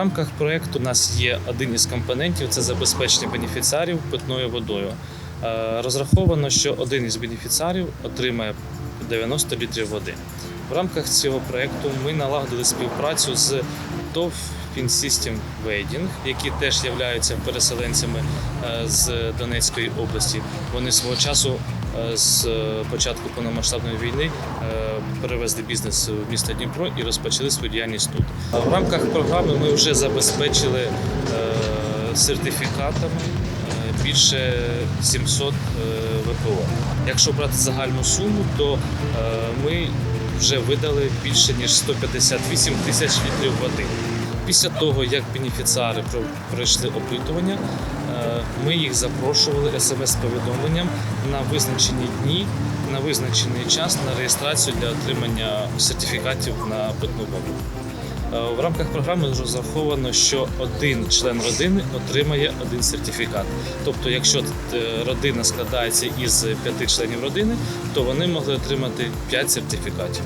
рамках проєкту у нас є один із компонентів це забезпечення бенефіціарів питною водою. Е, Розраховано, що один із бенефіціарів отримає 90 літрів води. В рамках цього проєкту ми налагодили співпрацю з ТОВ Фінсістем Вейдінг, які теж являються переселенцями е, з Донецької області. Вони свого часу е, з початку повномасштабної війни е, перевезли бізнес в місто Дніпро і розпочали свою діяльність тут. В рамках програми ми вже забезпечили е, сертифікатами е, більше 700 е, ВПО. Якщо брати загальну суму, то е, ми вже видали більше ніж 158 тисяч літрів води. Після того, як бенефіціари пройшли опитування, ми їх запрошували смс-повідомленням на визначені дні, на визначений час на реєстрацію для отримання сертифікатів на питну воду. Е, В рамках програми розраховано, що один член родини отримає один сертифікат. Тобто, якщо е, родина складається із п'яти членів родини, то вони могли отримати п'ять сертифікатів.